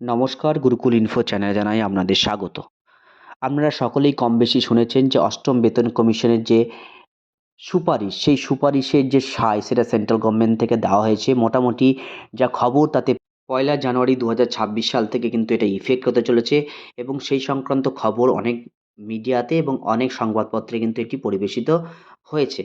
নমস্কার গুরুকুল ইনফো চ্যানেলে জানাই আপনাদের স্বাগত। আপনারা সকলেই কম বেশি শুনেছেন যে অষ্টম বেতন কমিশনের যে সুপারিশ, সেই সুপারিশের যে সায় সেটা সেন্ট্রাল গভর্নমেন্ট থেকে দেওয়া হয়েছে। মোটামুটি যা খবর তাতে পয়লা জানুয়ারি দু হাজার ছাব্বিশ সাল থেকে কিন্তু এটা ইফেক্ট হতে চলেছে এবং সেই সংক্রান্ত খবর অনেক মিডিয়াতে এবং অনেক সংবাদপত্রে কিন্তু এটি পরিবেশিত হয়েছে।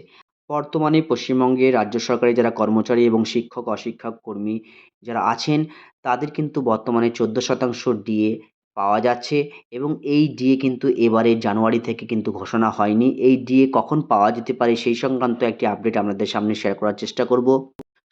বর্তমানে পশ্চিমবঙ্গে রাজ্য সরকারি যারা কর্মচারী এবং শিক্ষক, অশিক্ষক, কর্মী যারা আছেন, তাদের কিন্তু বর্তমানে চোদ্দ শতাংশ ডিএ পাওয়া যাচ্ছে এবং এই ডিএ কিন্তু এবারে জানুয়ারি থেকে কিন্তু ঘোষণা হয়নি। এই ডিএ কখন পাওয়া যেতে পারে সেই সংক্রান্ত একটি আপডেট আপনাদের সামনে শেয়ার করার চেষ্টা করব।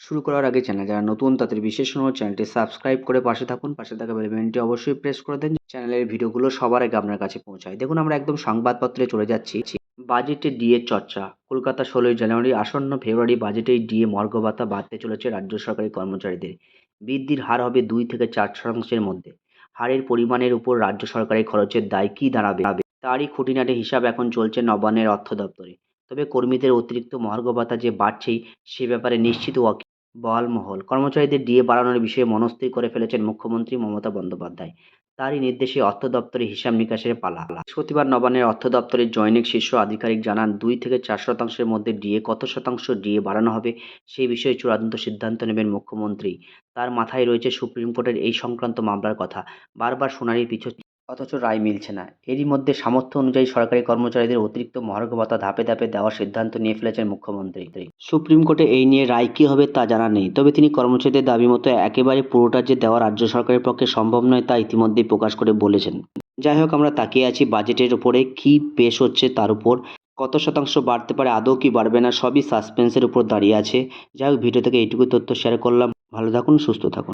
শুরু করার আগে চ্যানেল যারা নতুন, তাদের বিশেষ অনুরোধ চ্যানেলটি সাবস্ক্রাইব করে পাশে থাকুন। পাশে থাকা বেলবেনটি অবশ্যই প্রেস করে দেন। চ্যানেলের ভিডিওগুলো সবার আগে আপনার কাছে পৌঁছায়। দেখুন, আমরা একদম সংবাদপত্রে চলে যাচ্ছি। বাজেটে ডিএ চর্চা। কলকাতা ষোলোই জানুয়ারি, আসন্ন ফেব্রুয়ারি বাজেটে ডিএ মর্গ ভাতা বাড়তে চলেছে রাজ্য সরকারি কর্মচারীদের। বৃদ্ধির হার হবে দুই থেকে চার শতাংশের মধ্যে। হারের পরিমাণের উপর রাজ্য সরকারের খরচের দায় কী দাঁড়াবে? তারই খুঁটিনাটি হিসাব এখন চলছে নবান্নের অর্থ দপ্তরে। তবে কর্মীদের অতিরিক্ত মহার্ঘ ভাতা যে বাড়ছেই, সে ব্যাপারে নিশ্চিত ওয়াকি বহালমহল কর্মচারীদের ডিএ বাড়ানোর বিষয়ে মনস্থির করে ফেলেছেন মুখ্যমন্ত্রী মমতা বন্দ্যোপাধ্যায়। তারই নির্দেশে অর্থ দপ্তরে হিসাব নিকাশের পালা। বৃহস্পতিবার নবান্নের অর্থ দপ্তরের জৈনিক শীর্ষ আধিকারিক জানান, দুই থেকে চার শতাংশের মধ্যে ডিএ কত শতাংশ ডিএ বাড়ানো হবে সেই বিষয়ে চূড়ান্ত সিদ্ধান্ত নেবেন মুখ্যমন্ত্রী। তার মাথায় রয়েছে সুপ্রিম কোর্টের এই সংক্রান্ত মামলার কথা। বারবার শুনানির পিছু অথচ রায় মিলছে না। এরই মধ্যে সামর্থ্য অনুযায়ী সরকারি কর্মচারীদের অতিরিক্ত মহার্ঘ ভাতা ধাপে ধাপে দেওয়ার সিদ্ধান্ত নিয়ে ফেলেছেন মুখ্যমন্ত্রী। সুপ্রিম কোর্টে এই নিয়ে রায় কী হবে তা জানা নেই, তবে তিনি কর্মচারীদের দাবি মতো একেবারে পুরোটা যে দেওয়া রাজ্য সরকারের পক্ষে সম্ভব নয় তা ইতিমধ্যেই প্রকাশ করে বলেছেন। যাই হোক, আমরা তাকিয়ে আছি বাজেটের উপরে কী পেশ হচ্ছে তার উপর। কত শতাংশ বাড়তে পারে আদৌ কি বাড়বে না সবই সাসপেন্সের উপর দাঁড়িয়ে আছে। যাই হোক, ভিডিও থেকে এইটুকু তথ্য শেয়ার করলাম। ভালো থাকুন, সুস্থ থাকুন।